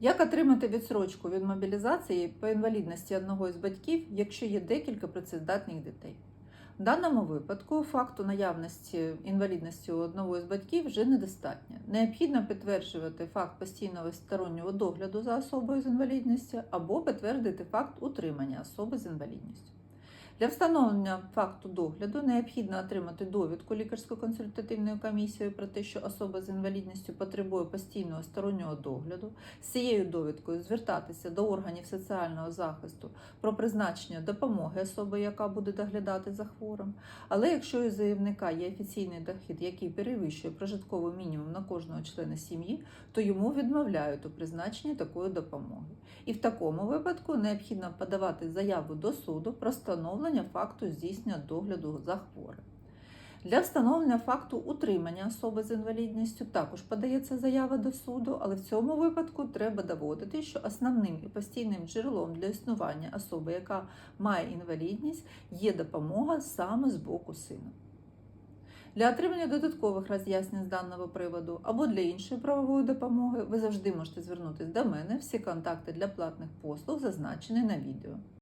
Як отримати відсрочку від мобілізації по інвалідності одного із батьків, якщо є декілька працездатних дітей? В даному випадку факту наявності інвалідності у одного із батьків вже недостатньо. Необхідно підтверджувати факт постійного стороннього догляду за особою з інвалідністю або підтвердити факт утримання особи з інвалідністю. Для встановлення факту догляду необхідно отримати довідку лікарсько-консультативної комісії про те, що особа з інвалідністю потребує постійного стороннього догляду. З цією довідкою звертатися до органів соціального захисту про призначення допомоги особи, яка буде доглядати за хворим. Але якщо у заявника є офіційний дохід, який перевищує прожитковий мінімум на кожного члена сім'ї, то йому відмовляють у призначенні такої допомоги. І в такому випадку необхідно подавати заяву до суду про встановлення факту здійснення догляду за хворим. Для встановлення факту утримання особи з інвалідністю також подається заява до суду, але в цьому випадку треба доводити, що основним і постійним джерелом для існування особи, яка має інвалідність, є допомога саме з боку сина. Для отримання додаткових роз'яснень з даного приводу або для іншої правової допомоги ви завжди можете звернутися до мене. Всі контакти для платних послуг зазначені на відео.